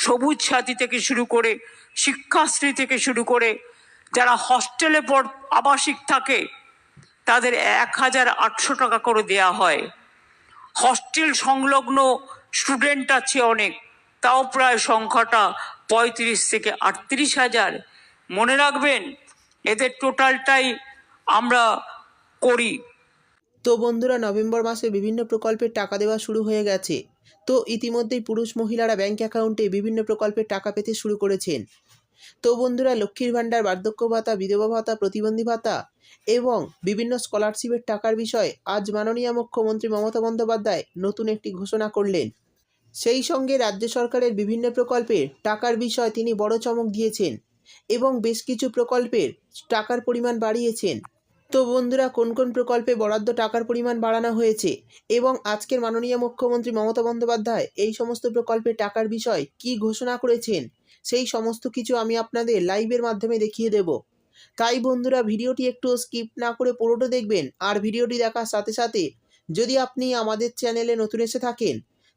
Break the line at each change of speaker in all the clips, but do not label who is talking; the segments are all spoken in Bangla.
সবুজ সাথী থেকে শুরু করে, শিক্ষাশ্রী থেকে শুরু করে, যারা হস্টেলে পর আবাসিক থাকে, তাদের এক হাজার আটশো টাকা করে দেয়া হয়। হস্টেল সংলগ্ন স্টুডেন্ট আছে অনেক, তাও প্রায় সংখ্যাটা পঁয়ত্রিশ থেকে আটত্রিশ হাজার। মনে রাখবেন, এদের টোটালটাই আমরা করি।
তো বন্ধুরা, নভেম্বর মাসে বিভিন্ন প্রকল্পের টাকা দেওয়া শুরু হয়ে গেছে। তো ইতিমধ্যেই পুরুষ মহিলারা ব্যাংক অ্যাকাউন্টে বিভিন্ন প্রকল্পের টাকা পেতে শুরু করেছেন। তো বন্ধুরা, লক্ষ্মীর ভাণ্ডার, বার্ধক্য ভাতা, বিধবা ভাতা, প্রতিবন্ধী ভাতা এবং বিভিন্ন স্কলারশিপের টাকার বিষয়ে আজ মাননীয় মুখ্যমন্ত্রী মমতা বন্দ্যোপাধ্যায় নতুন একটি ঘোষণা করলেন। সেই সঙ্গে রাজ্য সরকারের বিভিন্ন প্রকল্পের টাকার বিষয়ে তিনি বড় চমক দিয়েছেন এবং বেশ কিছু প্রকল্পের টাকার পরিমাণ বাড়িয়েছেন। তো বন্ধুরা, কোন কোন প্রকল্পে বরাদ্দ টাকার পরিমাণ বাড়ানো হয়েছে? এবং আজকের মাননীয় মুখ্যমন্ত্রী মমতা বন্দ্যোপাধ্যায় এই সমস্ত প্রকল্পে টাকার বিষয় কি ঘোষণা করেছেন? সেই সমস্ত কিছু আমি আপনাদের লাইভের মাধ্যমে দেখিয়ে দেব। তাই বন্ধুরা, ভিডিওটি একটু স্কিপ না করে পুরোটা দেখবেন আর ভিডিওটি দেখার সাথে সাথে যদি আপনি আমাদের চ্যানেলে নতুন এসে থাকেন,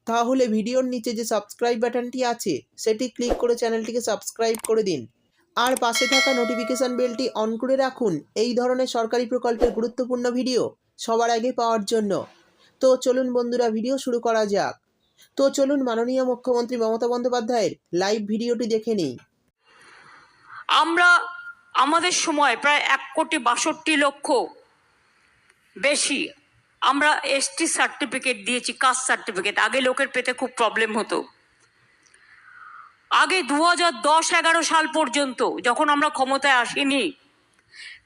তাহলে ভিডিওর নিচে যে সাবস্ক্রাইব বাটনটি আছে, সেটি ক্লিক করে চ্যানেলটিকে সাবস্ক্রাইব করে দিন। আর পাশে থাকা নোটিফিকেশান বেলটি অন করে রাখুন। এই ধরনের সরকারি প্রকল্পের গুরুত্বপূর্ণ ভিডিও সবার আগে পাওয়ার জন্য। তো চলুন বন্ধুরা ভিডিও শুরু করা যাক। তো চলুন, মাননীয় মুখ্যমন্ত্রী মমতা বন্দ্যোপাধ্যায়ের লাইভ ভিডিওটি দেখে নিই।
আমরা আমাদের সময় প্রায় এক কোটি বাষট্টি লক্ষ বেশি আমরা এসটি সার্টিফিকেট দিয়েছি কাস্ট সার্টিফিকেট আগে লোকের পেতে খুব প্রবলেম হতো। আগে দু হাজার দশ এগারো সাল পর্যন্ত, যখন আমরা ক্ষমতায় আসিনি,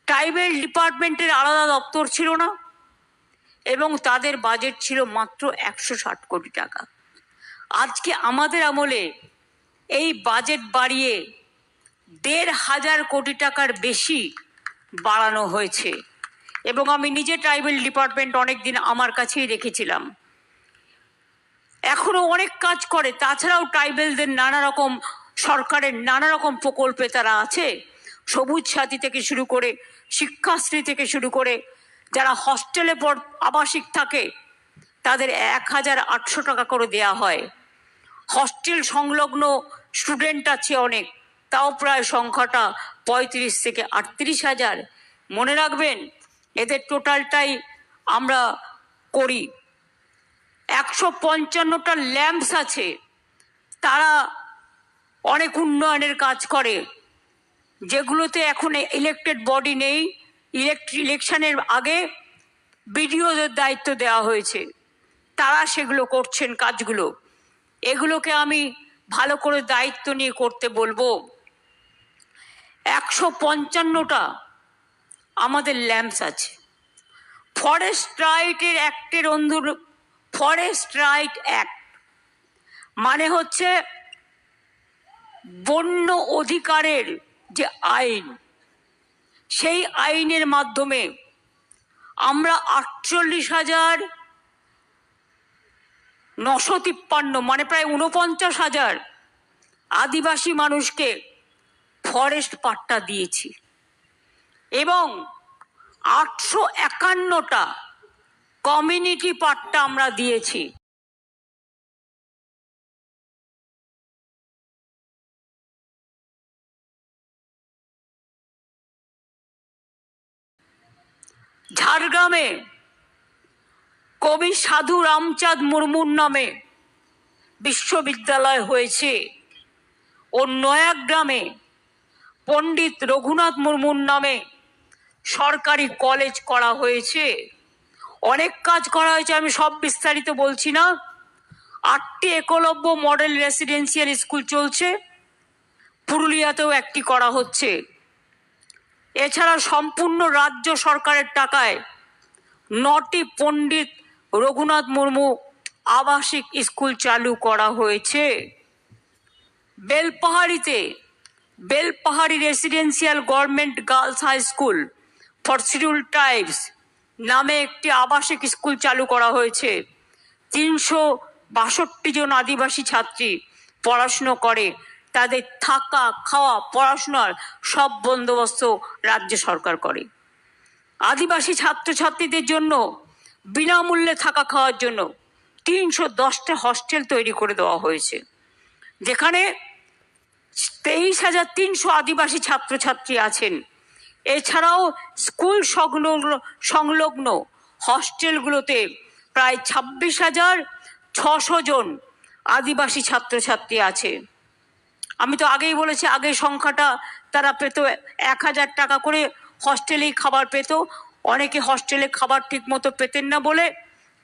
ট্রাইবেল ডিপার্টমেন্টের আলাদা দপ্তর ছিল না, এবং তাদের বাজেট ছিল মাত্র একশো ষাট কোটি টাকা। আজকে আমাদের আমলে এই বাজেট বাড়িয়ে দেড় হাজার কোটি টাকার বেশি বাড়ানো হয়েছে। এবং আমি নিজে ট্রাইবেল ডিপার্টমেন্ট অনেক দিন আমার কাছেই রেখেছিলাম। এখনও অনেক কাজ করে। তাছাড়াও ট্রাইবেলদের নানা রকম, সরকারের নানা রকম প্রকল্পে তারা আছে। সবুজ সাথী থেকে শুরু করে, শিক্ষাশ্রী থেকে শুরু করে, যারা হস্টেলে পর আবাসিক থাকে, তাদের এক হাজার আটশো টাকা করে দেয়া হয়। হস্টেল সংলগ্ন স্টুডেন্ট আছে অনেক, তাও প্রায় সংখ্যাটা পঁয়ত্রিশ থেকে আটত্রিশ হাজার। মনে রাখবেন, এদের টোটালটাই আমরা করি। একশো পঞ্চান্নটা ল্যাম্পস আছে। তারা অনেক উন্নয়নের কাজ করে। যেগুলোতে এখন ইলেকটেড বডি নেই। ইলেকশনের আগে বিডিওদের দায়িত্ব দেওয়া হয়েছে। তারা সেগুলো করছেন কাজগুলো। এগুলোকে আমি ভালো করে দায়িত্ব নিয়ে করতে বলব। একশো পঞ্চান্নটা আমাদের ল্যাম্পস আছে। ফরেস্ট রাইটের অ্যাক্টের অন্ধুর ফরেস্ট রাইট অ্যাক্ট মানে হচ্ছে বন্য অধিকারের যে আইন, সেই আইনের মাধ্যমে আমরা আটচল্লিশ হাজার নশো তিপ্পান্ন মানে প্রায় উনপঞ্চাশ হাজার আদিবাসী মানুষকে ফরেস্ট পাট্টা দিয়েছি। এবং আটশো একান্নটা কমিউনিটি পাট্টা আমরা দিয়েছি। ঝাড়গ্রামে কবি সাধু রামচাঁদ মুর্মুর নামে বিশ্ববিদ্যালয় হয়েছে। ও নয়াগ্রামে পণ্ডিত রঘুনাথ মুর্মুর নামে সরকারি কলেজ করা হয়েছে। অনেক কাজ করা হয়েছে, আমি সব বিস্তারিত বলছি না। আটটি একলব্য মডেল রেসিডেন্সিয়াল স্কুল চলছে। পুরুলিয়াতেও একটি করা হচ্ছে। এছাড়া সম্পূর্ণ রাজ্য সরকারের টাকায় নটি পণ্ডিত রঘুনাথ মুর্মু আবাসিক স্কুল চালু করা হয়েছে। বেলপাহাড়িতে, Belpahari residential government girls high school for schedule tribes নামে একটি আবাসিক স্কুল চালু করা হয়েছে। তিনশো বাষট্টি জন আদিবাসী ছাত্রী পড়াশুনো করে। তাদের থাকা, খাওয়া, পড়াশোনার সব বন্দোবস্ত রাজ্য সরকার করে। আদিবাসী ছাত্রছাত্রীদের জন্য বিনামূল্যে থাকা খাওয়ার জন্য তিনশো দশটা হস্টেল তৈরি করে দেওয়া হয়েছে। যেখানে তেইশ হাজার তিনশো আদিবাসী ছাত্রছাত্রী আছেন। এছাড়াও স্কুল সংলগ্ন সংলগ্ন হস্টেলগুলোতে প্রায় ছাব্বিশ হাজার ছশো জন আদিবাসী ছাত্রছাত্রী আছে। আমি তো আগেই বলেছি আগে সংখ্যাটা তারা পেত এক হাজার টাকা করে হস্টেলেই খাবার পেত। অনেকে হস্টেলে খাবার ঠিক মতো পেতেন না বলে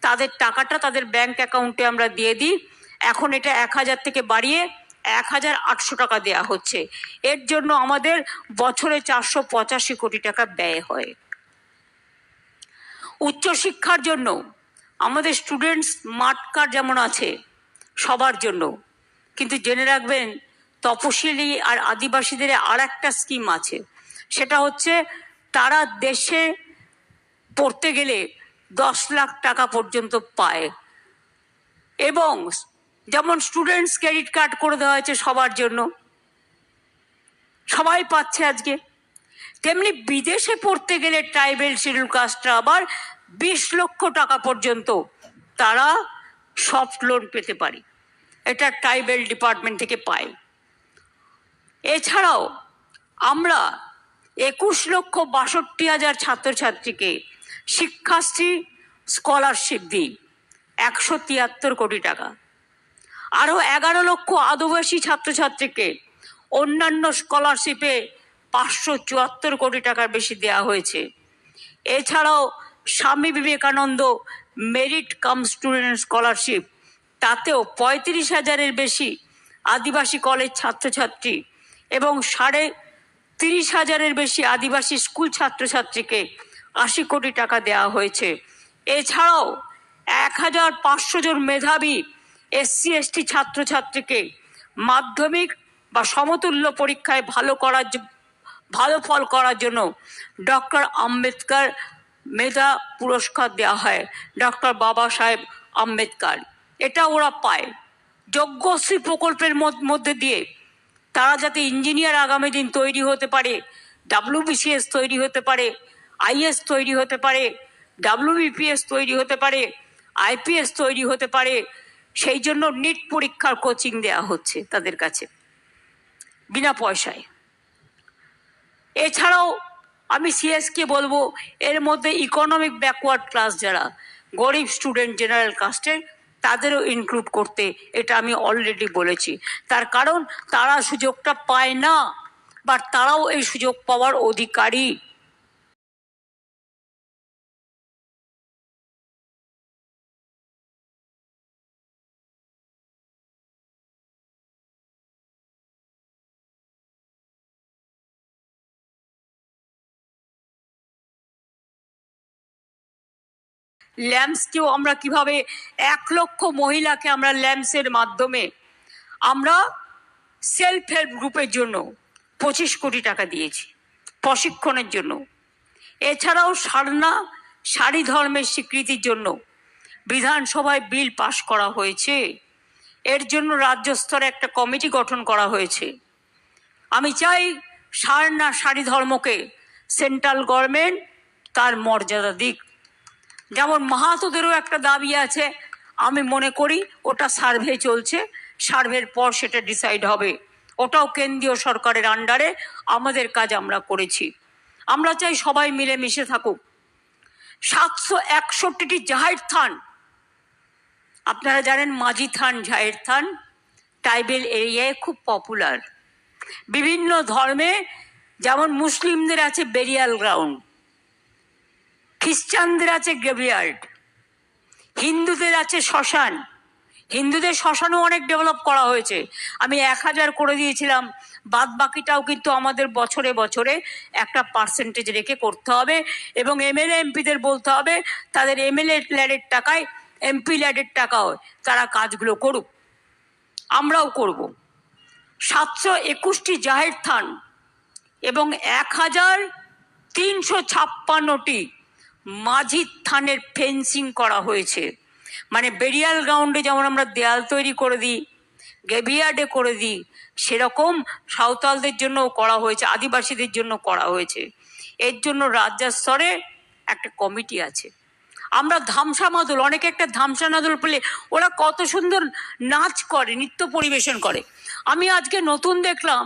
তাদের টাকাটা তাদের ব্যাংক অ্যাকাউন্টে আমরা দিয়ে দিই। এখন এটা এক হাজার থেকে বাড়িয়ে এক হাজার আটশো টাকা দেওয়া হচ্ছে। এর জন্য আমাদের বছরে চারশো পঁচাশি কোটি টাকা ব্যয় হয়। উচ্চশিক্ষার জন্য, আমাদের স্টুডেন্টস স্মার্ট কার্ড যেমন আছে, সবার জন্য। কিন্তু জেনে রাখবেন, তপশিলি আর আদিবাসীদের আর একটা স্কিম আছে। সেটা হচ্ছে, তারা দেশে পড়তে গেলে দশ লাখ টাকা পর্যন্ত পায়। এবং যেমন স্টুডেন্টস ক্রেডিট কার্ড করে দেওয়া হয়েছে সবার জন্য। সবাই পাচ্ছে আজকে। তেমনি বিদেশে পড়তে গেলে ট্রাইবেল শিডিউল কাস্টরা আবার বিশ লক্ষ টাকা পর্যন্ত তারা সফট লোন পেতে পারে। এটা ট্রাইবেল ডিপার্টমেন্ট থেকে পায়। এছাড়াও আমরা একুশ লক্ষ বাষট্টি হাজার ছাত্রছাত্রীকে শিক্ষাশ্রী স্কলারশিপ দিই। একশো তিয়াত্তর কোটি টাকা। আরও এগারো লক্ষ আদিবাসী ছাত্রছাত্রীকে অন্যান্য স্কলারশিপে পাঁচশো চুয়াত্তর কোটি টাকার বেশি দেওয়া হয়েছে। এছাড়াও Swami Vivekananda merit cum student scholarship, তাতেও পঁয়ত্রিশ হাজারের বেশি আদিবাসী কলেজ ছাত্রছাত্রী এবং সাড়ে তিরিশ হাজারের বেশি আদিবাসী স্কুল ছাত্রছাত্রীকে আশি কোটি টাকা দেওয়া হয়েছে। এছাড়াও এক হাজার পাঁচশো জন মেধাবী এসসি, এসটি ছাত্রছাত্রীকে মাধ্যমিক বা সমতুল্য পরীক্ষায় ভালো করার ভালো ফল করার জন্য ডক্টর আম্বেদকর মেধা পুরস্কার দেওয়া হয়, ডক্টর বাবা সাহেব আম্বেদকর। এটা ওরা পায়। যজ্ঞশ্রী প্রকল্পের মধ্য- দিয়ে তারা যাতে ইঞ্জিনিয়ার আগামী দিন তৈরি হতে পারে, ডাব্লিউবিসিএস তৈরি হতে পারে, আইএস তৈরি হতে পারে, ডাব্লিউবিপিএস তৈরি হতে পারে, আইপিএস তৈরি হতে পারে সেই জন্য নিট পরীক্ষার কোচিং দেওয়া হচ্ছে তাদের কাছে, বিনা পয়সায়। এছাড়াও আমি সিএসকে বলব, এর মধ্যে ইকোনমিক ব্যাকওয়ার্ড ক্লাস যারা, গরিব স্টুডেন্ট জেনারেল কাস্টের তাদেরও ইনক্লুড করতে এটা আমি অলরেডি বলেছি। তার কারণ তারা সুযোগটা পায় না, বা তারাও এই সুযোগ পাওয়ার অধিকারী। ল্যাম্পসকেও আমরা কীভাবে এক লক্ষ মহিলাকে আমরা ল্যাম্পসের মাধ্যমে আমরা সেলফ হেল্প গ্রুপের জন্য পঁচিশ কোটি টাকা দিয়েছি, প্রশিক্ষণের জন্য। এছাড়াও সারনা সারি ধর্মের স্বীকৃতির জন্য বিধানসভায় বিল পাশ করা হয়েছে। এর জন্য রাজ্য স্তরে একটা কমিটি গঠন করা হয়েছে। আমি চাই সারনা সারি ধর্মকে সেন্ট্রাল গভর্নমেন্ট তার মর্যাদা দিক। যেমন মাহাতোদেরও একটা দাবি আছে, আমি মনে করি ওটা সার্ভে চলছে, সার্ভের পর সেটা ডিসাইড হবে। ওটাও কেন্দ্রীয় সরকারের আন্ডারে, আমাদের কাজ আমরা করেছি। আমরা চাই সবাই মিলে মিশে থাকুক। সাতশো একষট্টিটি জাহের থান। আপনারা জানেন মাঝি থান, জাহের থান, ট্রাইবেল এরিয়ায় খুব পপুলার। বিভিন্ন ধর্মে, যেমন মুসলিমদের আছে বেরিয়াল গ্রাউন্ড। খ্রিস্টানদের আছে গ্রেভিয়ার্ড, হিন্দুদের আছে শ্মশান। হিন্দুদের শ্মশানও অনেক ডেভেলপ করা হয়েছে। আমি এক হাজার করে দিয়েছিলাম, বাদ বাকিটাও কিন্তু আমাদের বছরে বছরে একটা পার্সেন্টেজ রেখে করতে হবে এবং এমএলএ, এমপিদের বলতে হবে, তাদের এমএলএ ল্যাডের টাকায়, এমপি ল্যাডের টাকাও তারা কাজগুলো করুক। আমরাও করব। সাতশো একুশটি জাহের থান এবং এক হাজার তিনশো ছাপ্পান্নটি মাঝি থানের ফেন্সিং করা হয়েছে। মানে বেরিয়াল গ্রাউন্ডে যেমন আমরা দেয়াল তৈরি করে দিই গেভিয়ার্ডে করে দিই, সেরকম সাঁওতালদের জন্য করা হয়েছে, আদিবাসীদের জন্য করা হয়েছে। এর জন্য রাজ্য স্তরে একটা কমিটি আছে। আমরা ধামসা মাদল, অনেকে একটা ধামসা মাদল পেলে ওরা কত সুন্দর নাচ করে, নৃত্য পরিবেশন করে। আমি আজকে নতুন দেখলাম